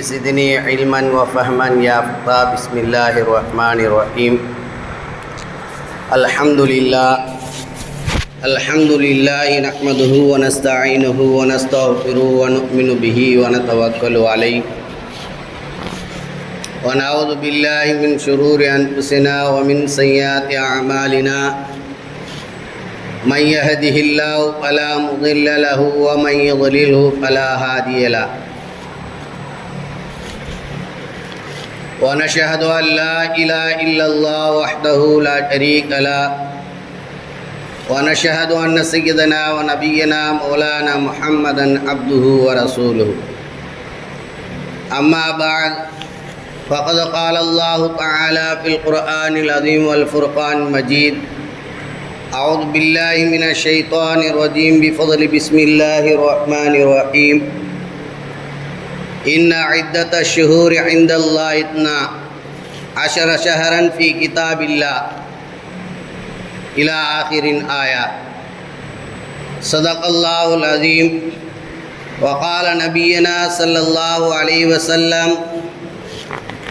زدني علما وفهما يا فتى بسم الله الرحمن الرحيم الحمد لله الحمد لله نحمده ونستعينه ونستغفره ونؤمن به ونتوكل عليه ونعوذ بالله من شرور أنفسنا ومن سيئات أعمالنا من يهده الله فلا مضل له ومن يضلله فلا هادي له ونشهد أن لا إله إلا الله وحده لا شريك له. ونشهد أن سيدنا ونبينا مولانا محمدا عبده ورسوله. أما بعد فقد قال الله تعالى في القرآن العظيم والفرقان المجيد أعوذ بالله من الشيطان الرجيم بفضل بسم الله الرحمن الرحيم. إن عدة الشهور عند الله اثنا عشر شهرا في كتاب الله. إلى آخر آية. صدق الله العظيم. وقال نبينا صلى الله عليه وسلم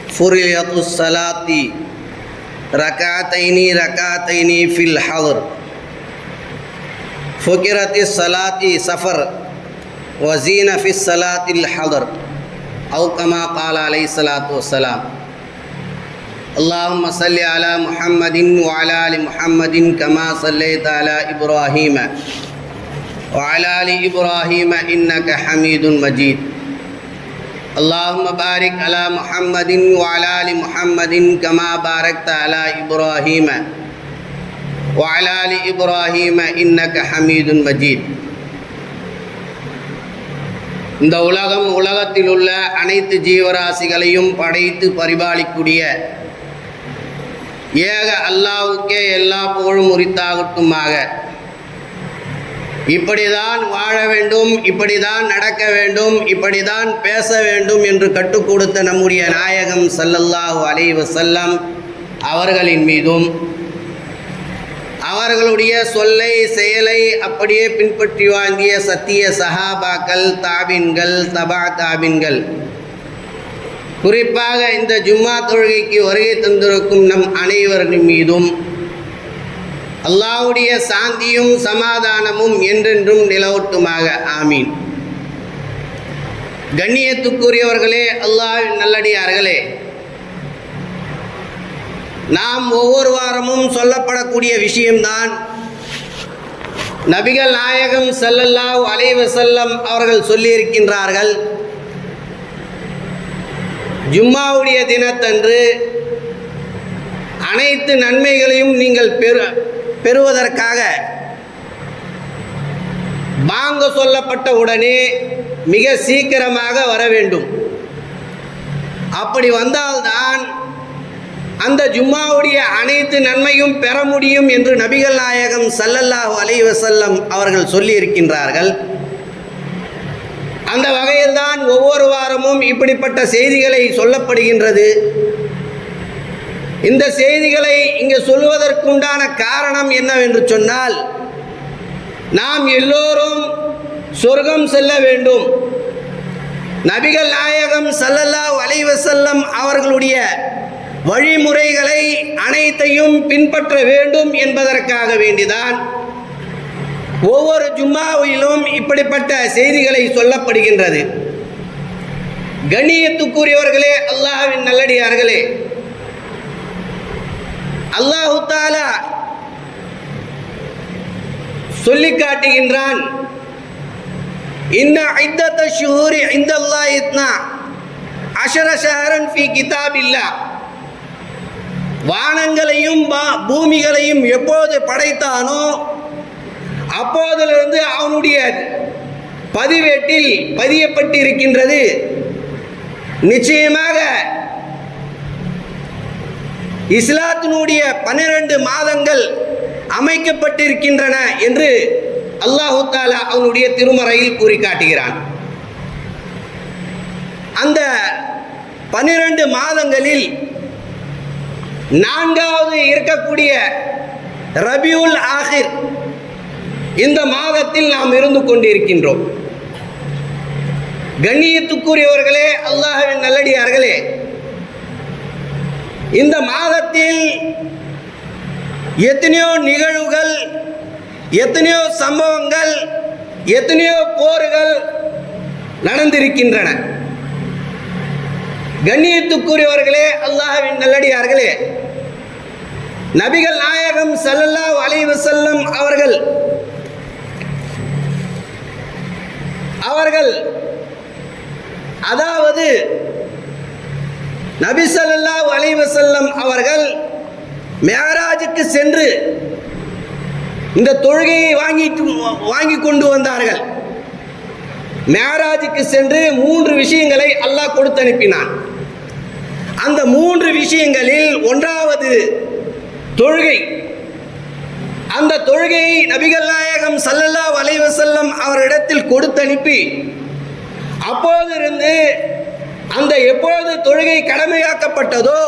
فريضة الصلاة ركعتين ركعتين في الحضر. فكرت الصلاة سفر وزين في الصلاة الحضر. أو كما قال عليه الصلاة والسلام. اللهم صل على محمد وعلى آل محمد كما صليت على إبراهيم. وعلى آل إبراهيم إنك حميد مجيد. اللهم بارك على محمد وعلى آل محمد كما باركت على إبراهيم. وعلى آل إبراهيم إنك حميد مجيد. இந்த உலகம் உலகத்தில் உள்ள அனைத்து ஜீவராசிகளையும் படைத்து பரிபாலிக்கூடிய ஏக அல்லாவுக்கே எல்லா புகழும் உரித்தாகட்டுமாக இப்படிதான் வாழ வேண்டும் இப்படிதான் நடக்க வேண்டும் இப்படிதான் பேச வேண்டும் என்று கற்றுக் கொடுத்த நம்முடைய நாயகம் சல்லல்லாஹு அலைவசல்லம் அவர்களின் மீதும். அவர்களுடைய சொல்லை செயலை அப்படியே பின்பற்றி வாங்கிய சத்திய சஹாபாக்கள் தாபின்கள் தபா தாபின்கள் குறிப்பாக இந்த ஜும்மா தொழுகைக்கு வருகை தந்திருக்கும் நம் அனைவரின் மீதும் அல்லாவுடைய சாந்தியும் சமாதானமும் என்றென்றும் நிலவட்டுமாக. ஆமீன். கண்ணியத்துக்குரியவர்களே அல்லாவின் நல்லடியார்களே நாம் ஒவ்வொரு வாரமும் சொல்லப்படக்கூடிய விஷயம்தான். நபிகள் நாயகம் சல்லல்லாஹ் அலைவசல்லம் அவர்கள் சொல்லியிருக்கின்றார்கள் ஜும்மாவுடைய தினத்தன்று அனைத்து நன்மைகளையும் நீங்கள் பெரு பெறுவதற்காக பாங்க சொல்லப்பட்ட உடனே மிக சீக்கிரமாக வர வேண்டும். அப்படி வந்தால்தான் அந்த ஜும்மாவுடைய அனைத்து நன்மையும் பெற முடியும் என்று நபிகள் நாயகம் சல்லல்லாஹு அலைவசல்லம் அவர்கள் சொல்லியிருக்கின்றார்கள். அந்த வகையில்தான் ஒவ்வொரு வாரமும் இப்படிப்பட்ட செய்திகளை சொல்லப்படுகின்றது. இந்த செய்திகளை இங்கே சொல்வதற்குண்டான காரணம் என்னவென்று சொன்னால் நாம் எல்லோரும் சொர்க்கம் செல்ல வேண்டும். நபிகள் நாயகம் சல்லல்லா அலைவசல்லம் அவர்களுடைய வழிமுறைகளை அனைத்தையும் பின்பற்ற வேண்டும் என்பதற்காக வேண்டிதான். ஒவ்வொரு ஜும்மாவிலும் இப்படிப்பட்ட செய்திகளை சொல்லப்படுகின்றது. கண்ணியத்துக்குரியவர்களே அல்லாஹ்வின் நல்லடியார்களே அல்லாஹு தாலா சொல்லி காட்டுகின்றான் இன்ன ஐத்தத்த ஷுஹூரி அல்லாஹ் இத்னா அஷர ஷஹரன் ஃபி கிதாபில்லா வானங்களையும் பூமிகளையும் எப்போது படைத்தானோ அப்போதிலிருந்து அவனுடைய பதிவேட்டில் பதியப்பட்டு இருக்கின்றது நிச்சயமாக இஸ்லாத்தினுடைய பன்னிரண்டு மாதங்கள் அமைக்கப்பட்டிருக்கின்றன என்று அல்லாஹு தாலா அவனுடைய திருமறையில் கூறி காட்டுகிறான் அந்த பன்னிரண்டு மாதங்களில் நான்காவது இருக்கக்கூடிய ரபியுல் ஆஹிர். இந்த மாதத்தில் நாம் இருந்து கொண்டிருக்கின்றோம். கண்ணியத்துக்குரியவர்களே அல்லாஹின் நல்லடியார்களே இந்த மாதத்தில் எத்தனையோ நிகழ்வுகள் எத்தனையோ சம்பவங்கள் எத்தனையோ போர்கள் நடந்திருக்கின்றன. கண்ணியத்துக்குரியவர்களே அல்லாஹ்வின் நல்லடியார்களே. நபிகள் நாயகம் சல்லல்லா அலைஹி அவர்கள் அவர்கள் அதாவது நபி ஸல்லல்லாஹு அலைஹி செல்லம் அவர்கள் மேராஜுக்கு சென்று இந்த தொழுகையை வாங்கிட்டு வாங்கி கொண்டு வந்தார்கள். மேராஜுக்கு சென்று மூன்று விஷயங்களை அல்லாஹ் கொடுத்து அனுப்பினான் அந்த மூன்று விஷயங்களில் ஒன்றாவது தொழுகை. அந்த தொழுகையை நபிகள் நாயகம் சல்லல்லா வலைவசல்லம் அவரிடத்தில் கொடுத்து அனுப்பி அப்போதிருந்து அந்த எப்பொழுது தொழுகை கடமையாக்கப்பட்டதோ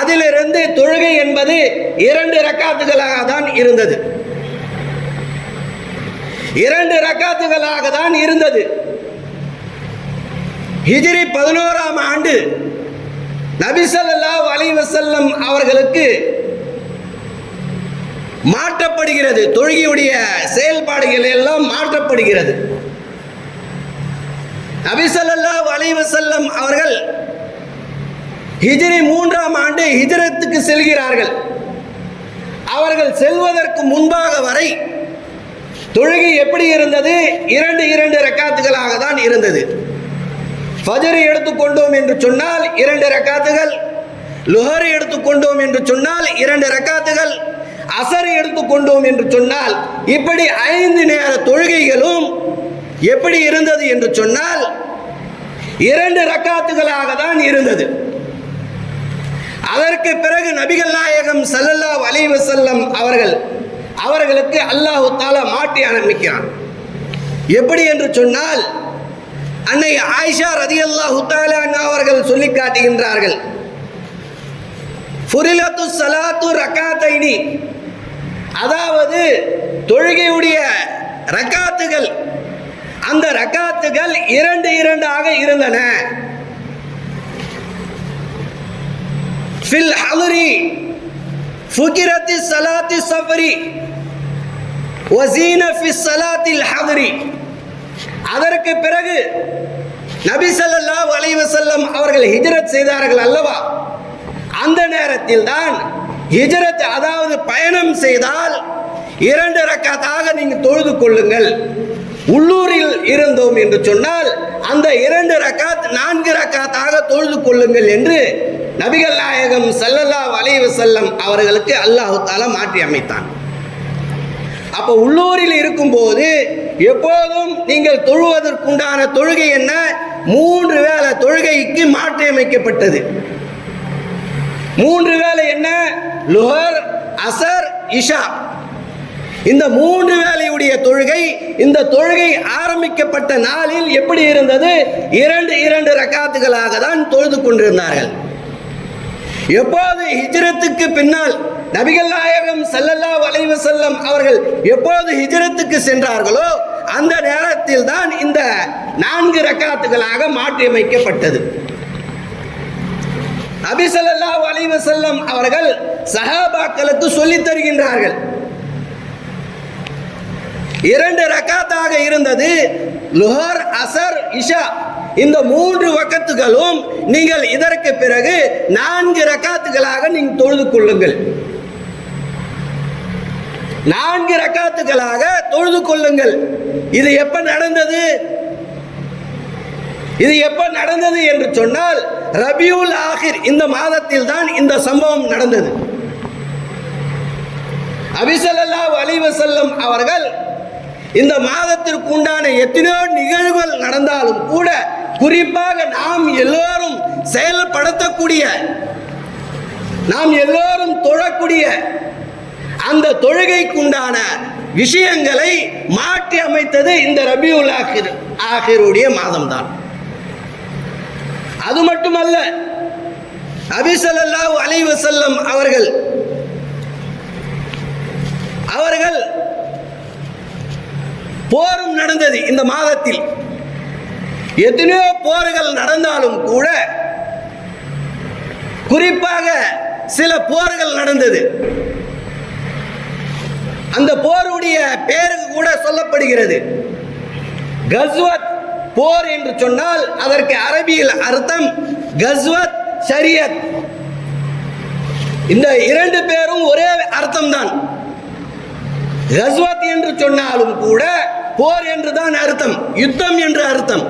அதிலிருந்து தொழுகை என்பது இரண்டு ரக்காத்துகளாக தான் இருந்தது. இரண்டு ரக்காத்துகளாக தான் இருந்தது. ஹிஜிரி பதினோராம் ஆண்டு நபிசல்லா ஸல்லல்லாஹு அவர்களுக்கு மாற்றப்படுகிறது. தொழுகையுடைய செயல்பாடுகள் எல்லாம் மாற்றப்படுகிறது. நபிசல்லா ஸல்லல்லாஹு அவர்கள் ஹிஜிரி மூன்றாம் ஆண்டு ஹிஜரத்துக்கு செல்கிறார்கள். அவர்கள் செல்வதற்கு முன்பாக வரை தொழுகை எப்படி இருந்தது? இரண்டு இரண்டு ரக்காத்துகளாக தான் இருந்தது. ஃபஜர் எடுத்துக்கொண்டோம் என்று சொன்னால் இரண்டு ரக்காத்துகள் லுஹர் எடுத்துக்கொண்டோம் என்று சொன்னால் இரண்டு ரக்காத்துகள் அசர் எடுத்துக்கொண்டோம் என்று சொன்னால் இப்படி ஐந்து நேர தொழுகைகளும் எப்படி இருந்தது என்று சொன்னால் இரண்டு ரக்காத்துகளாக தான் இருந்தது. அதற்கு பிறகு நபிகள் நாயகம் சல்லல்லா அலைவு செல்லம் அவர்கள் அவர்களுக்கு அல்லாஹு தாலா மாட்டி அனுப்பிக்கிறான் எப்படி என்று சொன்னால் அன்னை ஆயிஷா ரதியல்லாஹு தஆலா அண்ணா அவர்கள் சொல்லி காட்டுகின்றார்கள். ஃபுரிலத்து சலாத்து ரக்காத்தைனி. அதாவது தொழுகையுடைய ரக்காத்துகள். அந்த ரக்காத்துகள் இரண்டு இரண்டாக இருந்தன. ஃபில் ஹலரி ஃபுகிரத்தி சலாத்தி சஃபரி வசீன ஃபி சலாத்தில் ஹலரி அதற்கு பிறகு நபி சல்லா அலைவசல்லம் அவர்கள் ஹிஜரத் செய்தார்கள் அல்லவா? அந்த நேரத்தில் தான் ஹிஜரத் அதாவது பயணம் செய்தால் இரண்டு ரக்காத்தாக நீங்கள் தொழுது கொள்ளுங்கள். உள்ளூரில் இருந்தோம் என்று சொன்னால் அந்த இரண்டு ரக்காத் நான்கு ரக்காத்தாக தொழுது கொள்ளுங்கள் என்று நபிகள் நாயகம் சல்லல்லா அலைஹி அவர்களுக்கு அல்லாஹு தாலா மாற்றி அமைத்தான். அப்போ உள்ளூரில் இருக்கும்போது எப்போதும் நீங்கள் தொழுவதற்குண்டான தொழுகை என்ன? மூன்று வேலை தொழுகைக்கு மாற்றியமைக்கப்பட்டது. மூன்று வேலை என்ன? லுஹர் அசர் இஷா. இந்த மூன்று வேளையுடைய தொழுகை இந்த தொழுகை ஆரம்பிக்கப்பட்ட நாளில் எப்படி இருந்தது? இரண்டு இரண்டு ரக்காத்துகளாக தான் தொழுது கொண்டிருந்தார்கள். எப்போது ஹிஜ்ரத்துக்கு பின்னால் நபிகள் நாயகம் ஸல்லல்லாஹு வளைவு வஸல்லம் அவர்கள் எப்போது ஹிஜ்ரத்துக்கு சென்றார்களோ அந்த நேரத்தில் தான் இந்த நான்கு ரக்காத்துகளாக மாற்றியமைக்கப்பட்டது. நபி ஸல்லல்லாஹு அலைஹி அவர்கள் சஹாபாக்களுக்கு சொல்லித் தருகின்றார்கள். இரண்டு ரக்காத்தாக இருந்தது லுஹர் அசர் இஷா. இந்த மூன்று வக்கத்துகளும் நீங்கள் இதற்கு பிறகு நான்கு ரக்காத்துகளாக நீங்கள் தொழுது கொள்ளுங்கள். நான்கு ரக்காத்துகளாக தொழுது கொள்ளுங்கள். இது எப்ப நடந்தது? இது எப்ப நடந்தது என்று சொன்னால் ரபியுல் ஆஹிர் இந்த மாதத்தில் தான் இந்த சம்பவம் நடந்தது. அபிசல்லா அலைஹி செல்லம் அவர்கள் இந்த மாதத்திற்கு உண்டான எத்தனையோ நிகழ்வுகள் நடந்தாலும் கூட குறிப்பாக நாம் எல்லோரும் செயல்படுத்தக்கூடிய நாம் எல்லோரும் தொழக்கூடிய அந்த தொழுகைக்குண்டான விஷயங்களை மாற்றி அமைத்தது இந்த ரபியுல் ஆஹிர் மாதம் மாதம்தான். அது மட்டுமல்ல அபிசல்லாஹு அலைவசல்லம் அவர்கள் அவர்கள் போரும் நடந்தது இந்த மாதத்தில். எத்தனையோ போர்கள் நடந்தாலும் கூட குறிப்பாக சில போர்கள் நடந்தது. அந்த போருடைய பேருக்கு கூட சொல்லப்படுகிறது. கஸ்வத் போர் என்று சொன்னால் அதற்கு அரபியில் அர்த்தம் கஸ்வத் சரியத் இந்த இரண்டு பேரும் ஒரே அர்த்தம்தான். கஸ்வத் என்று சொன்னாலும் கூட போர் என்று தான் அர்த்தம் யுத்தம் என்று அர்த்தம்.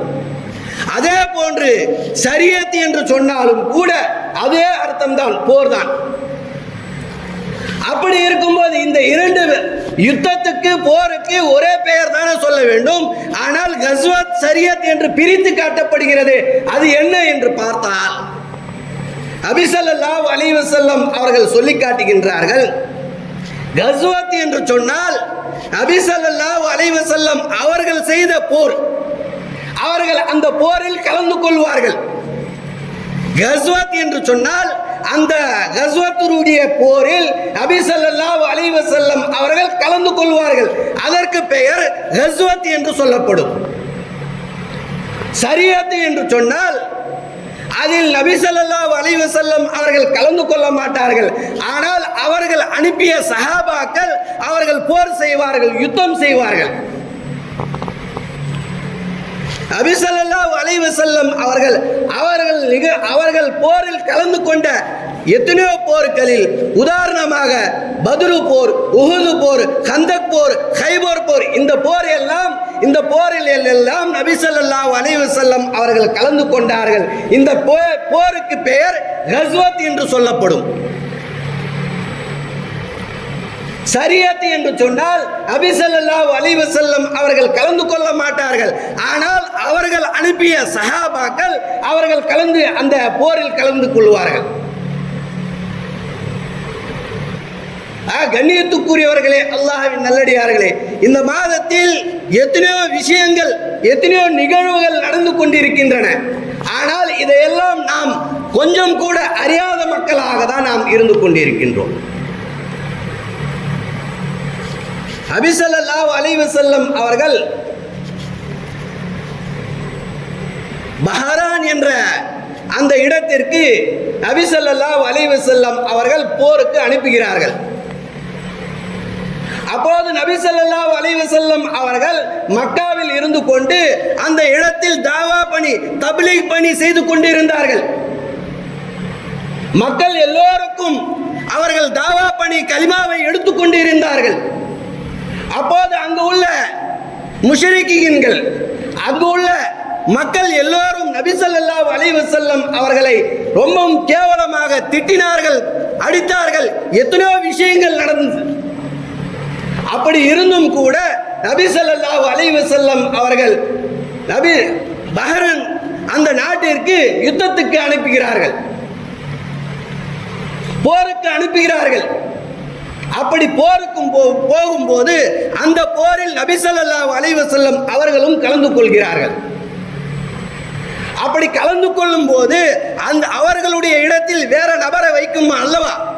அதே போன்று சரியத் என்று சொன்னாலும் கூட அதே அர்த்தம் தான் போர் தான் அப்படி இருக்கும்போது இந்த இரண்டு யுத்தத்துக்கு போருக்கு ஒரே பெயர் தானே சொல்ல வேண்டும். ஆனால் கஸ்வத் சரியத் என்று பிரித்து காட்டப்படுகிறது. அது என்ன என்று பார்த்தால் அபிசல்லாஹ் அலிவசல்லம் அவர்கள் சொல்லி காட்டுகின்றார்கள் கஸ்வத் என்று சொன்னால் அபிசல்லாஹ் அலிவசல்லம் அவர்கள் செய்த போர். அவர்கள் அந்த போரில் கலந்து கொள்வார்கள். கஸ்வத் என்று சொன்னால் அந்த கஸ்வத்துடைய போரில் அபிசல்லாஹ் அலிவசல்லம் அவர்கள் கலந்து கொள்வார்கள். அதற்கு பெயர் கஸ்வத் என்று சொல்லப்படும். சரியத் என்று சொன்னால் அதில் நபி ஸல்லல்லாஹு அவர்கள் கலந்து கொள்ள மாட்டார்கள். ஆனால் அவர்கள் அனுப்பிய சஹாபாக்கள் அவர்கள் போர் செய்வார்கள் யுத்தம் செய்வார்கள். அபிசல்லா ஸல்லல்லாஹு செல்லம் அவர்கள் அவர்கள் நிக அவர்கள் போரில் கலந்து கொண்ட எத்தனையோ போர்களில் உதாரணமாக பதுரு போர் உஹுது போர் கந்தக் போர் ஹைபோர் போர் இந்த போர் எல்லாம் இந்த போரில் எல்லாம் நபிசல்லா ஸல்லல்லாஹு செல்லம் அவர்கள் கலந்து கொண்டார்கள். இந்த போருக்கு பெயர் கஸ்வத் என்று சொல்லப்படும். சரியத் என்று சொன்னால் அபிசல்லா அலைஹி வஸல்லம் அவர்கள் கலந்து கொள்ள மாட்டார்கள். ஆனால் அவர்கள் அனுப்பிய சஹாபாக்கள் அவர்கள் கலந்து அந்த போரில் கலந்து கொள்வார்கள். கண்ணியத்துக்குரியவர்களே அல்லாஹ்வின் நல்லடியார்களே இந்த மாதத்தில் எத்தனையோ விஷயங்கள் எத்தனையோ நிகழ்வுகள் நடந்து கொண்டிருக்கின்றன. ஆனால் இதையெல்லாம் நாம் கொஞ்சம் கூட அறியாத மக்களாக தான் நாம் இருந்து கொண்டிருக்கின்றோம். அபிசல்லாஹு அலைஹி செல்லம் அவர்கள் பஹரான் என்ற அந்த இடத்திற்கு நபிசல்லாஹு அலைஹி செல்லம் அவர்கள் போருக்கு அனுப்புகிறார்கள். அப்போது நபி ஸல்லல்லாஹு செல்லம் அவர்கள் மக்காவில் இருந்து கொண்டு அந்த இடத்தில் தாவா பணி தப்லீக் பணி செய்து கொண்டிருந்தார்கள். மக்கள் எல்லோருக்கும் அவர்கள் தாவா பணி கலிமாவை எடுத்துக்கொண்டு இருந்தார்கள் அப்போது அங்கு உள்ள முஷரிக்கீன்கள் அங்கு உள்ள மக்கள் எல்லோரும் நபிசல்லா ஸல்லல்லாஹு அவர்களை ரொம்பவும் கேவலமாக திட்டினார்கள் அடித்தார்கள் எத்தனையோ விஷயங்கள் நடந்தது. அப்படி இருந்தும் கூட நபி ஸல்லல்லாஹு அலைஹி அவர்கள் நபி பஹரன் அந்த நாட்டிற்கு யுத்தத்துக்கு அனுப்புகிறார்கள். போருக்கு அனுப்புகிறார்கள். அப்படி போருக்கும் போ- போகும்போது அந்த போரில் நபி அலைவசல்லம் அவர்களும் கலந்து கொள்கிறார்கள். அப்படி கலந்து கொள்ளும் போது அந்த அவர்களுடைய இடத்தில் வேற நபரை வைக்குமா அல்லவா?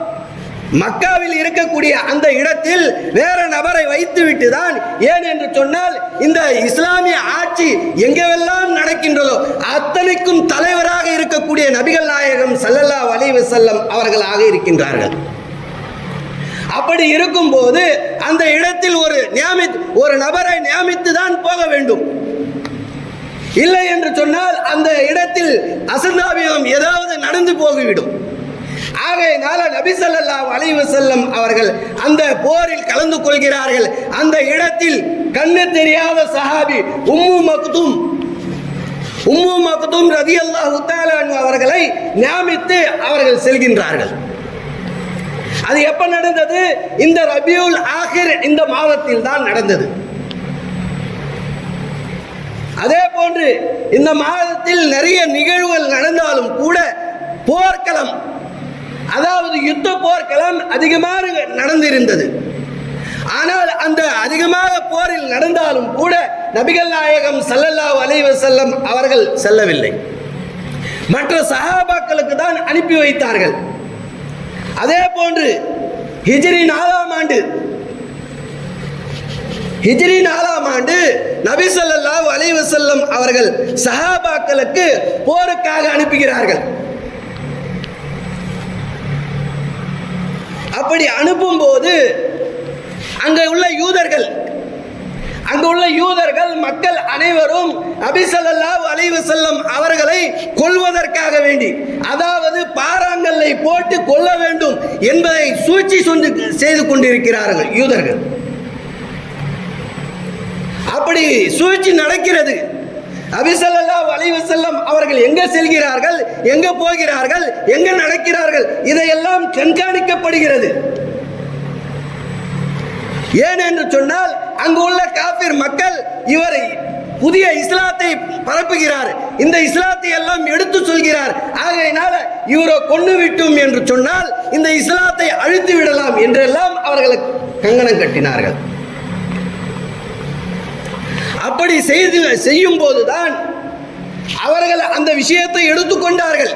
மக்காவில் இருக்கக்கூடிய அந்த இடத்தில் வேற நபரை வைத்துவிட்டு தான் ஏன் என்று சொன்னால் இந்த இஸ்லாமிய ஆட்சி எங்கெல்லாம் நடக்கின்றதோ அத்தனைக்கும் தலைவராக இருக்கக்கூடிய நபிகள் நாயகம் சல்லல்லா வலைவு செல்லம் அவர்களாக இருக்கின்றார்கள். அப்படி இருக்கும்போது அந்த இடத்தில் ஒரு நியமி ஒரு நபரை நியமித்து தான் போக வேண்டும். இல்லை என்று சொன்னால் அந்த இடத்தில் அசந்தாபியம் ஏதாவது நடந்து போகிவிடும். ஆகையினால நபி அலைவு செல்லம் அவர்கள் அந்த போரில் கலந்து கொள்கிறார்கள். அந்த இடத்தில் கண்ணு தெரியாத சஹாபி உம்மு மக்தும் உம்மு மக்தும் ரதி அல்லாஹு அவர்களை நியமித்து அவர்கள் செல்கின்றார்கள். அது எப்ப நடந்தது? இந்த ரபியுல் ஆகிர் இந்த மாதத்தில் தான் நடந்தது. அதே போன்று இந்த மாதத்தில் நிறைய நிகழ்வுகள் நடந்தாலும் கூட போர்க்களம் அதாவது யுத்த போர்க்களம் அதிகமாக நடந்திருந்தது. ஆனால் அந்த அதிகமாக போரில் நடந்தாலும் கூட நபிகள் நாயகம் சல்லல்லா அலைவ செல்லம் அவர்கள் செல்லவில்லை. மற்ற சஹாபாக்களுக்கு தான் அனுப்பி வைத்தார்கள். அதே போன்று ஹிஜ்ரி நாலாம் ஆண்டு ஹிஜ்ரி நாலாம் ஆண்டு நபி ஸல்லல்லாஹு அலைஹி அவர்கள் சஹாபாக்களுக்கு போருக்காக அனுப்புகிறார்கள். அப்படி அனுப்பும்போது அங்கே உள்ள யூதர்கள் அங்கு உள்ள யூதர்கள் மக்கள் அனைவரும் அபிசல்லா அலைஹி செல்லம் அவர்களை கொல்வதற்காக வேண்டி அதாவது பாறாங்கல்லை போட்டு கொல்ல வேண்டும் என்பதை சூழ்ச்சி சொந்து செய்து கொண்டிருக்கிறார்கள் யூதர்கள். அப்படி சூழ்ச்சி நடக்கிறது. அபிசல்லா வளைவு செல்லம் அவர்கள் எங்க செல்கிறார்கள் எங்க போகிறார்கள் எங்க நடக்கிறார்கள் இதையெல்லாம் கண்காணிக்கப்படுகிறது. ஏன் என்று சொன்னால் அங்கு உள்ள காபிர் மக்கள் இவரை புதிய இஸ்லாத்தை பரப்புகிறார். இந்த இஸ்லாத்தை எல்லாம் எடுத்து சொல்கிறார். ஆகையினால இவரை கொண்டு விட்டோம் என்று சொன்னால் இந்த இஸ்லாத்தை அழித்து விடலாம் என்றெல்லாம் அவர்களை கங்கணம் கட்டினார்கள். அப்படி செய்து செய்யும் போதுதான் அவர்கள் அந்த விஷயத்தை எடுத்துக்கொண்டார்கள்.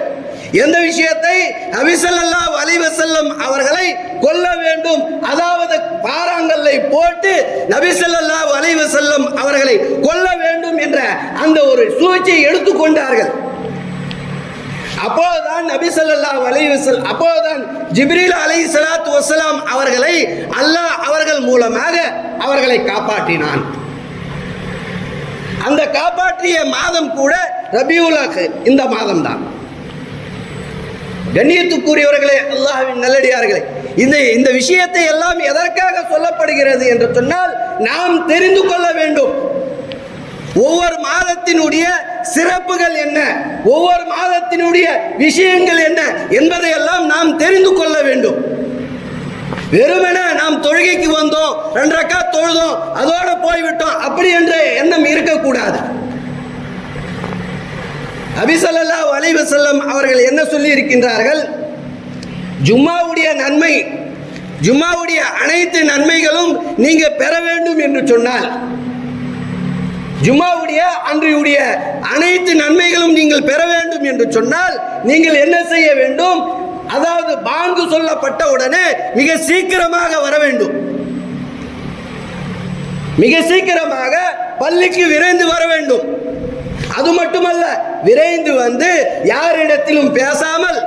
எந்த விஷயத்தை? அபிசல்லா வலைவசல்லம் அவர்களை கொல்ல வேண்டும். அதாவது பாறாங்கல்லை போட்டு நபிசல்லா செல்லும் அவர்களை கொல்ல வேண்டும் என்ற அந்த ஒரு சூழ்ச்சியை எடுத்துக்கொண்டார்கள் அப்போதுதான் நபி ஸல்லல்லாஹு அலைஹி அப்போதுதான் ஜிப்ரீல் அலை சலாத் வசலாம் அவர்களை அல்லாஹ் அவர்கள் மூலமாக அவர்களை காப்பாற்றினான். அந்த காப்பாற்றிய மாதம் கூட ரபியுல் இந்த மாதம் தான் கண்ணியத்துக்குரியவர்களே அல்லாஹ்வின் நல்லடியார்களே இந்த இந்த விஷயத்தை எல்லாம் எதற்காக சொல்லப்படுகிறது என்று சொன்னால் நாம் தெரிந்து கொள்ள வேண்டும். ஒவ்வொரு மாதத்தினுடைய சிறப்புகள் என்ன? ஒவ்வொரு மாதத்தினுடைய விஷயங்கள் என்ன? என்பதை எல்லாம் நாம் தெரிந்து கொள்ள வேண்டும். வெறுமென நாம் தொழுகைக்கு வந்தோம் ரெண்டரைக்கா தொழுதோம் அதோட போய்விட்டோம் அப்படி என்ற எண்ணம் இருக்கக்கூடாது. அபிசல்லா வலைவசல்லம் அவர்கள் என்ன சொல்லி இருக்கின்றார்கள் ஜும்மாவுடைய நன்மை ஜும்மாவுடைய அனைத்து நன்மைகளும் நீங்க பெற வேண்டும் என்று சொன்னால் ஜும்மாவுடைய அன்றையுடைய அனைத்து நன்மைகளும் நீங்கள் பெற வேண்டும் என்று சொன்னால் நீங்கள் என்ன செய்ய வேண்டும்? அதாவது பாங்கு சொல்லப்பட்ட உடனே மிக சீக்கிரமாக வர வேண்டும். மிக சீக்கிரமாக பள்ளிக்கு விரைந்து வர வேண்டும். அது மட்டுமல்ல விரைந்து வந்து யாரிடத்திலும் பேசாமல்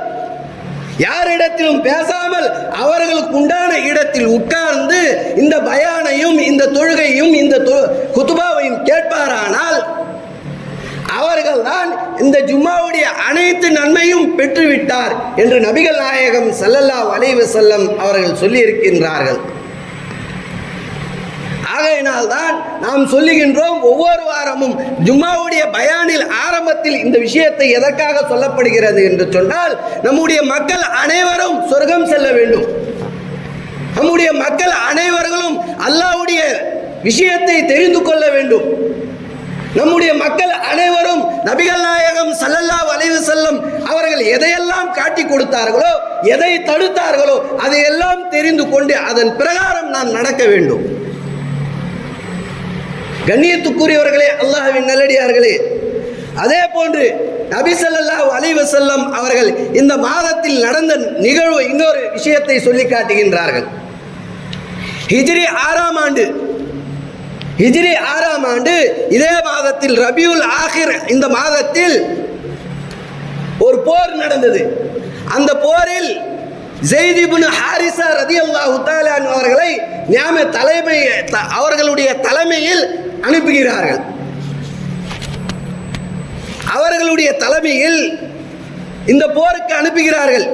யாரிடத்திலும் பேசாமல் அவர்களுக்கு உண்டான இடத்தில் உட்கார்ந்து இந்த பயானையும் இந்த தொழுகையும் இந்த தொ- குத்துபாவையும் கேட்பாரானால் அவர்கள்தான் இந்த ஜும்மாவுடைய அனைத்து நன்மையும் பெற்றுவிட்டார் என்று நபிகள் நாயகம் சல்லல்லா அலைஹி செல்லம் அவர்கள் சொல்லியிருக்கின்றார்கள். ஆகையினால் தான் நாம் சொல்லுகின்றோம் ஒவ்வொரு வாரமும் ஜும்மாவுடைய பயானில் ஆரம்பத்தில் இந்த விஷயத்தை எதற்காக சொல்லப்படுகிறது என்று சொன்னால் நம்முடைய மக்கள் அனைவரும் சொர்க்கம் செல்ல வேண்டும். நம்முடைய மக்கள் அனைவர்களும் அல்லாவுடைய விஷயத்தை தெரிந்து கொள்ள வேண்டும். நம்முடைய மக்கள் அனைவரும் நபிகள் நாயகம் சல்லல்லா வளைவு செல்லும் அவர்கள் எதையெல்லாம் காட்டி கொடுத்தார்களோ எதை தடுத்தார்களோ அதையெல்லாம் தெரிந்து கொண்டு அதன் பிரகாரம் நாம் நடக்க வேண்டும். கண்ணியத்துக்குரியவர்களே அல்லாஹ்வின் நல்லடியார்களே. அதே போன்று நபிசல்லாஹ் ஸல்லல்லாஹு அவர்கள் இந்த மாதத்தில் நடந்த நிகழ்வு இன்னொரு விஷயத்தை சொல்லி காட்டுகின்றார்கள். ஹிஜ்ரி ஆறாம் ஆண்டு ஹிஜ்ரி ஆறாம் ஆண்டு இதே மாதத்தில் ரபியுல் ஆகிர் இந்த மாதத்தில் ஒரு போர் நடந்தது. அந்த போரில் ஜெய்திபுன் ஹாரிசா ரதி அல்லாஹு அவர்களை ஞாபக தலைமை த- அவர்களுடைய தலைமையில் அனுப்புகிறார்கள். அவர்களுடைய தலைமையில் இந்த போருக்கு அனுப்புகிறார்கள்.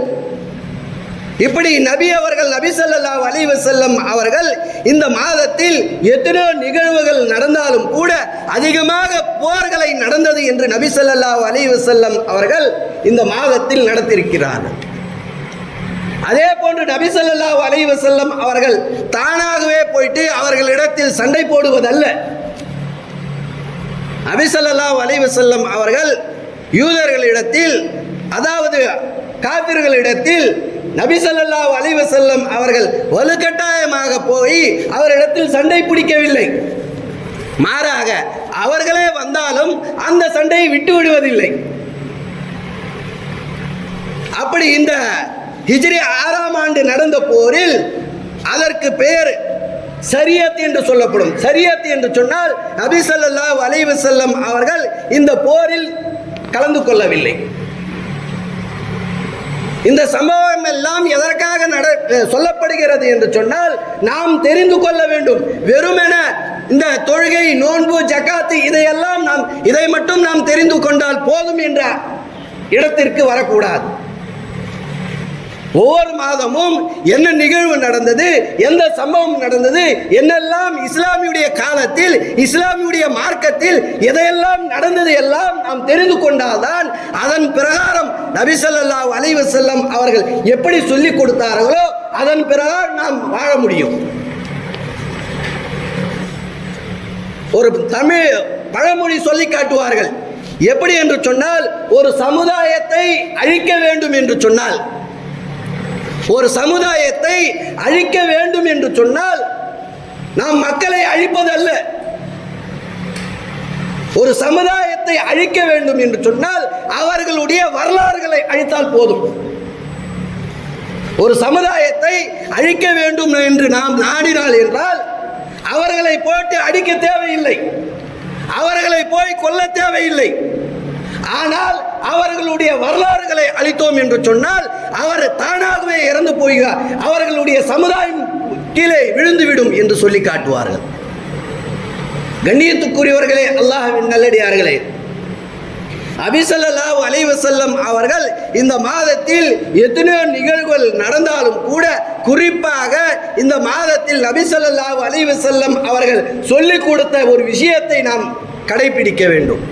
இப்படி நபி அவர்கள் நபி சல்லா அலைவ செல்லம் அவர்கள் இந்த மாதத்தில் எத்தனையோ நிகழ்வுகள் நடந்தாலும் கூட அதிகமாக போர்களை நடந்தது என்று நபி சல்லா அலைவ செல்லம் அவர்கள் இந்த மாதத்தில் நடத்தியிருக்கிறார்கள். அதே போன்று நபி ஸல்லல்லாஹு அலைஹி அவர்கள் தானாகவே போயிட்டு அவர்களிடத்தில் சண்டை போடுவதல்ல. அபிசல்லா ஸல்லல்லாஹு அவர்கள் யூதர்களிடத்தில் அதாவது காபிர்களிடத்தில் நபிசல்லா அலைவசல்லம் அவர்கள் வலுக்கட்டாயமாக போய் அவரிடத்தில் சண்டை பிடிக்கவில்லை. மாறாக அவர்களே வந்தாலும் அந்த சண்டையை விட்டு விடுவதில்லை. அப்படி இந்த ஹிஜ்ரி ஆறாம் ஆண்டு நடந்த போரில் அதற்கு பெயர் சரியத் என்று சொல்லப்படும். சரியத் என்று சொன்னால் நபிசல்லா வலைவு செல்லம் அவர்கள் இந்த போரில் கலந்து கொள்ளவில்லை. இந்த சம்பவம் எல்லாம் எதற்காக நட சொல்லப்படுகிறது என்று சொன்னால் நாம் தெரிந்து கொள்ள வேண்டும். வெறுமென இந்த தொழுகை நோன்பு ஜக்காத்து இதையெல்லாம் நாம் இதை மட்டும் நாம் தெரிந்து கொண்டால் போதும் என்ற இடத்திற்கு வரக்கூடாது. ஒவ்வொரு மாதமும் என்ன நிகழ்வு நடந்தது எந்த சம்பவம் நடந்தது என்னெல்லாம் இஸ்லாமியுடைய காலத்தில் இஸ்லாமியுடைய மார்க்கத்தில் எதையெல்லாம் நடந்தது எல்லாம் நாம் தெரிந்து கொண்டால்தான் அதன் பிரகாரம் நபிசல்லா ஸல்லல்லாஹு செல்லம் அவர்கள் எப்படி சொல்லிக் கொடுத்தார்களோ அதன் பிரகாரம் நாம் வாழ முடியும். ஒரு தமிழ் பழமொழி சொல்லி காட்டுவார்கள். எப்படி என்று சொன்னால் ஒரு சமுதாயத்தை அழிக்க வேண்டும் என்று சொன்னால் ஒரு சமுதாயத்தை அழிக்க வேண்டும் என்று சொன்னால் நாம் மக்களை அழிப்பதல்ல. ஒரு சமுதாயத்தை அழிக்க வேண்டும் என்று சொன்னால் அவர்களுடைய வரலாறுகளை அழித்தால் போதும். ஒரு சமுதாயத்தை அழிக்க வேண்டும் என்று நாம் நாடினால் என்றால் அவர்களை போட்டு அடிக்க தேவையில்லை. அவர்களை போய் கொல்ல தேவையில்லை. ஆனால் அவர்களுடைய வரலாறுகளை அளித்தோம் என்று சொன்னால் அவர் தானாகவே இறந்து போகிறார். அவர்களுடைய சமுதாயம் கீழே விழுந்துவிடும் என்று சொல்லி காட்டுவார்கள். கண்ணியத்துக்குரியவர்களே அல்லாஹின் நல்லடியார்களே அபிசல்லாஹ் அலைவசல்லம் அவர்கள் இந்த மாதத்தில் எத்தனையோ நிகழ்வுகள் நடந்தாலும் கூட குறிப்பாக இந்த மாதத்தில் நபிசல்லாஹ் அலைவசல்லம் அவர்கள் சொல்லிக் கொடுத்த ஒரு விஷயத்தை நாம் கடைபிடிக்க வேண்டும்.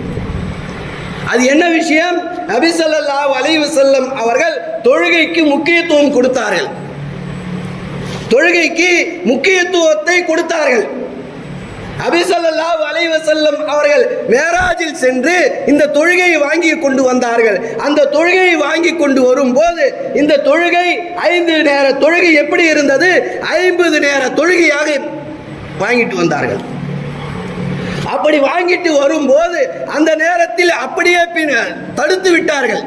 அது என்ன விஷயம்? நபிசல்லாஹு அலைவசல்லம் அவர்கள் தொழுகைக்கு முக்கியத்துவம் கொடுத்தார்கள். தொழுகைக்கு முக்கியத்துவத்தை கொடுத்தார்கள். அபிசல்லா வலைவு வஸல்லம் அவர்கள் மேராஜில் சென்று இந்த தொழுகையை வாங்கி கொண்டு வந்தார்கள். அந்த தொழுகையை வாங்கி கொண்டு வரும்போது இந்த தொழுகை ஐந்து நேர தொழுகை எப்படி இருந்தது? ஐம்பது நேர தொழுகையாக வாங்கிட்டு வந்தார்கள். அப்படி வாங்கிட்டு வரும்போது அந்த நேரத்தில் அப்படியே பின் தடுத்து விட்டார்கள்.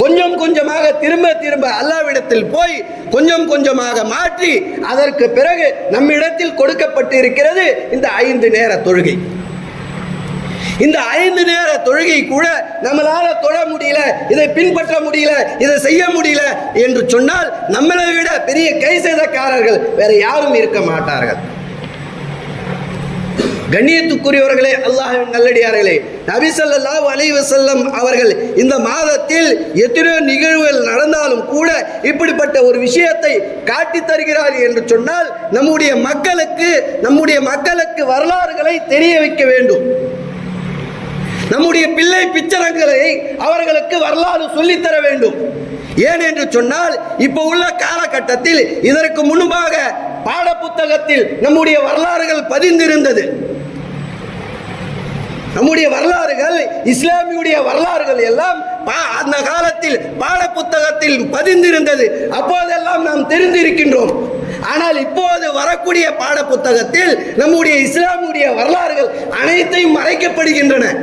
கொஞ்சம் கொஞ்சமாக திரும்ப திரும்ப அல்லாவிடத்தில் போய் கொஞ்சம் கொஞ்சமாக மாற்றி அதற்கு பிறகு நம்மிடத்தில் கொடுக்கப்பட்டு இருக்கிறது இந்த ஐந்து நேர தொழுகை. இந்த ஐந்து நேர தொழுகை கூட நம்மளால தொழ முடியல இதை பின்பற்ற முடியல இதை செய்ய முடியல என்று சொன்னால் நம்மளை விட பெரிய கை செய்தக்காரர்கள் வேற யாரும் இருக்க மாட்டார்கள். கண்ணியத்துக்குரியவர்களே அல்லாஹின் நல்லடியார்களே நபி அலைவு செல்லம் அவர்கள் இந்த மாதத்தில் எத்தனையோ நிகழ்வுகள் நடந்தாலும் கூட இப்படிப்பட்ட ஒரு விஷயத்தை காட்டித் தருகிறார் என்று சொன்னால் நம்முடைய மக்களுக்கு நம்முடைய மக்களுக்கு வரலாறுகளை தெரிய வைக்க வேண்டும். நம்முடைய பிள்ளை பிச்சரங்களை அவர்களுக்கு வரலாறு சொல்லித்தர வேண்டும். ஏன் என்று சொன்னால் இப்போ உள்ள காலகட்டத்தில் இதற்கு முன்பாக பாடப்புத்தகத்தில் நம்முடைய வரலாறுகள் பதிந்திருந்தது. நம்முடைய வரலாறுகள் இஸ்லாமியுடைய வரலாறுகள் எல்லாம் பா- அந்த காலத்தில் பாடப்புத்தகத்தில் பதிந்திருந்தது. அப்போதெல்லாம் நாம் தெரிந்திருக்கின்றோம். ஆனால் இப்போது வரக்கூடிய பாடப்புத்தகத்தில் நம்முடைய இஸ்லாமுடைய வரலாறுகள் அனைத்தையும் மறைக்கப்படுகின்றன.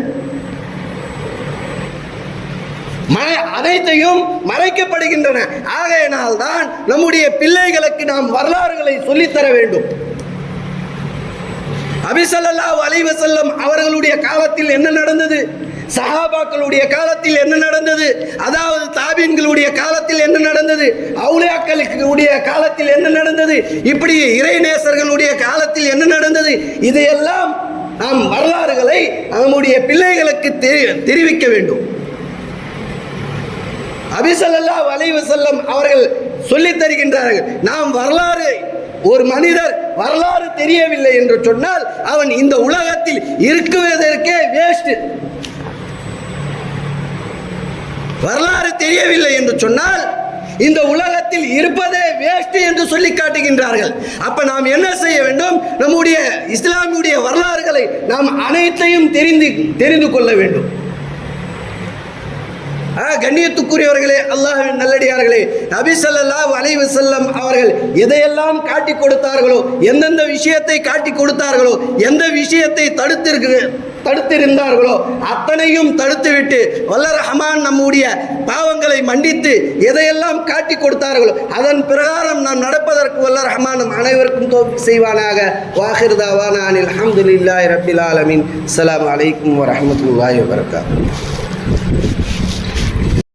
அனைத்தையும் மறைக்கப்படுகின்றன. ஆகையினால் தான் நம்முடைய பிள்ளைகளுக்கு நாம் வரலாறுகளை சொல்லித்தர வேண்டும். அபிசல்லா அலைஹி அவர்களுடைய காலத்தில் என்ன நடந்தது? சஹாபாக்களுடைய காலத்தில் என்ன நடந்தது? அதாவது தாபீன்களுடைய காலத்தில் என்ன நடந்தது? அவுளியாக்களுடைய காலத்தில் என்ன நடந்தது? இப்படி இறைநேசர்களுடைய காலத்தில் என்ன நடந்தது? இதையெல்லாம் நாம் வரலாறுகளை நம்முடைய பிள்ளைகளுக்கு தெரி- தெரிவிக்க வேண்டும். அபிசல்லா அலைஹி செல்லம் அவர்கள் சொல்லித் தருகின்றார்கள் நாம் வரலாறு ஒரு மனிதர் வரலாறு தெரியவில்லை என்று சொன்னால் அவன் இந்த உலகத்தில் இருக்குவதற்கே வேஸ்ட் வரலாறு தெரியவில்லை என்று சொன்னால் இந்த உலகத்தில் இருப்பதே வேஸ்ட் என்று சொல்லி காட்டுகின்றார்கள். அப்ப நாம் என்ன செய்ய வேண்டும்? நம்முடைய இஸ்லாமியுடைய வரலாறுகளை நாம் அனைத்தையும் தெரிந்து தெரிந்து கொள்ள வேண்டும். கண்ணியத்துக்குரியவர்களே அல்லாஹின் நல்லடியார்களே நபி சல்லா அலைஹி செல்லம் அவர்கள் எதையெல்லாம் காட்டி கொடுத்தார்களோ எந்தெந்த விஷயத்தை காட்டி கொடுத்தார்களோ எந்த விஷயத்தை தடுத்திருக்கு தடுத்திருந்தார்களோ அத்தனையும் தடுத்துவிட்டு வல்ல ரஹமான் நம்முடைய பாவங்களை மன்னித்து எதையெல்லாம் காட்டி கொடுத்தார்களோ அதன் பிரகாரம் நாம் நடப்பதற்கு வல்ல ரஹமானும் அனைவருக்கும் தோஃபிக் செய்வானாக. வாஹிர்தாவான அனில் அல்ஹம்துலில்லாஹி ரப்பில் ஆலமீன். அஸ்ஸலாமு அலைக்கும் வரஹ்மத்துல்லாஹி வபரகாத்துஹு.